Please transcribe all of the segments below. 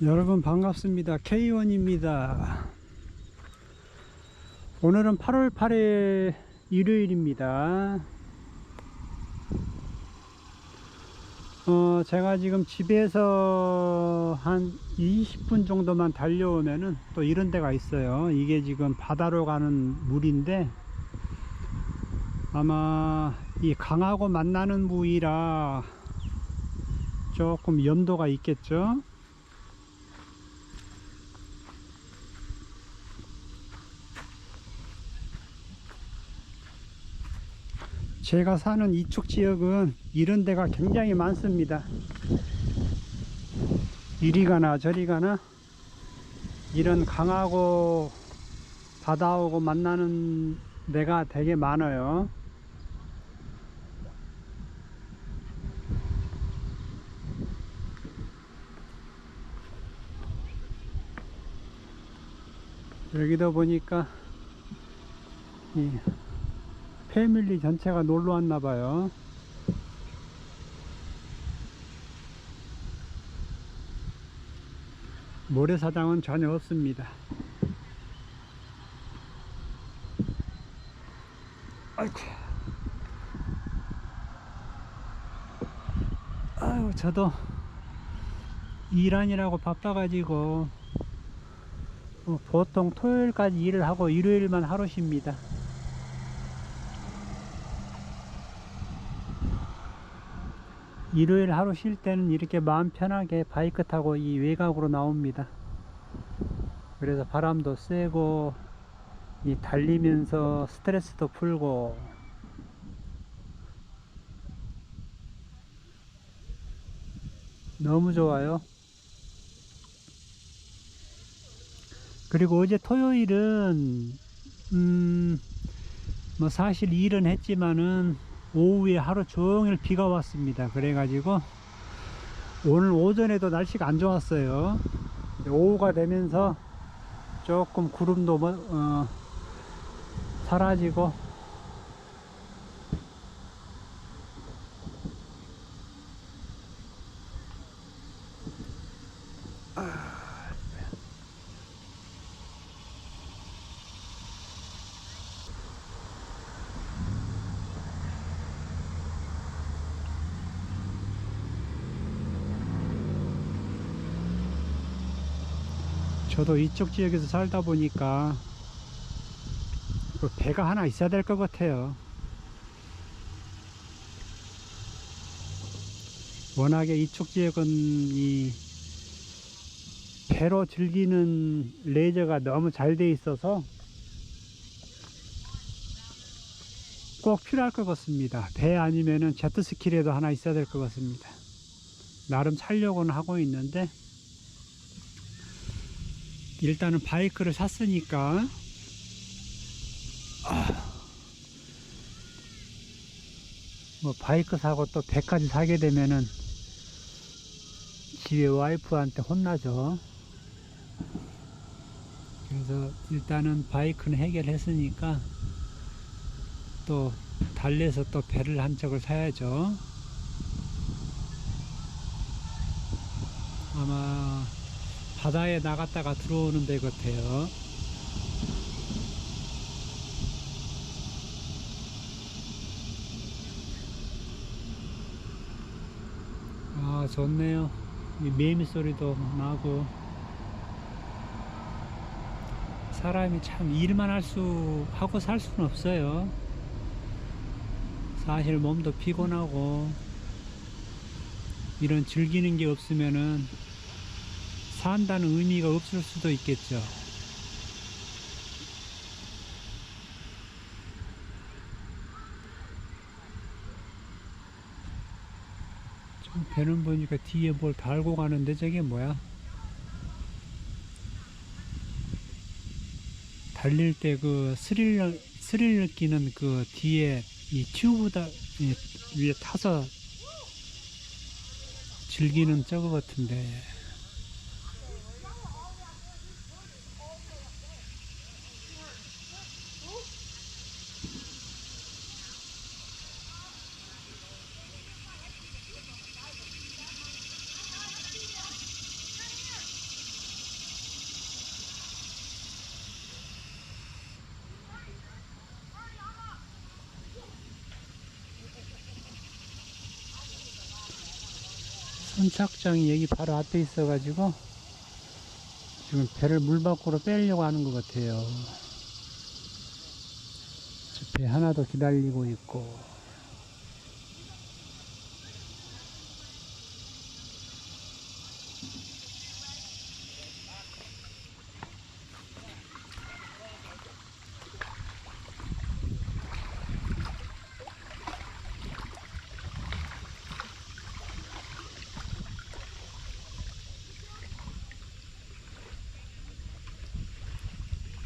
여러분 반갑습니다. K1입니다. 오늘은 8월 8일 일요일입니다. 어, 제가 지금 집에서 한 20분 정도만 달려오면은 또 이런 데가 있어요. 이게 지금 바다로 가는 물인데 아마 이 강하고 만나는 부위라 조금 염도가 있겠죠. 제가 사는 이쪽 지역은 이런 데가 굉장히 많습니다. 이리 가나 저리 가나 이런 강하고 바다하고 만나는 데가 되게 많아요. 여기도 보니까 이 패밀리 전체가 놀러 왔나 봐요. 모래사장은 전혀 없습니다. 아이고. 아유, 저도 일하느라고 바빠가지고 어, 보통 토요일까지 일을 하고 일요일만 하루 쉽니다. 일요일 하루 쉴 때는 이렇게 마음 편하게 바이크 타고 이 외곽으로 나옵니다. 그래서 바람도 쐬고 이 달리면서 스트레스도 풀고 너무 좋아요. 그리고 어제 토요일은 음 뭐 사실 일은 했지만은 오후에 하루 종일 비가 왔습니다. 그래가지고 오늘 오전에도 날씨가 안 좋았어요. 오후가 되면서 조금 구름도 뭐, 어, 사라지고 저도 이쪽 지역에서 살다 보니까 그 배가 하나 있어야 될 것 같아요. 워낙에 이쪽 지역은 이 배로 즐기는 레저가 너무 잘 돼 있어서 꼭 필요할 것 같습니다. 배 아니면은 제트스키라도 하나 있어야 될 것 같습니다. 나름 살려고는 하고 있는데 일단은 바이크를 샀으니까 아, 뭐 바이크 사고 또 배까지 사게 되면은 집에 와이프한테 혼나죠. 그래서 일단은 바이크는 해결했으니까 또 달래서 또 배를 한 척을 사야죠. 아마 바다에 나갔다가 들어오는 배 같아요. 아, 좋네요. 이 매미 소리도 나고. 사람이 참 일만 할 수, 하고 살 수는 없어요. 사실 몸도 피곤하고, 이런 즐기는 게 없으면은 산다는 의미가 없을 수도 있겠죠. 좀 배는 보니까 뒤에 뭘 달고 가는데 저게 뭐야? 달릴 때 그 스릴 스릴 느끼는 그 뒤에 이 튜브다 이 위에 타서 즐기는 저거 같은데. 선착장이 여기 바로 앞에 있어가지고 지금 배를 물 밖으로 빼려고 하는 것 같아요. 저배 하나 더 기다리고 있고.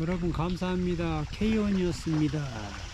여러분 감사합니다. K1이었습니다.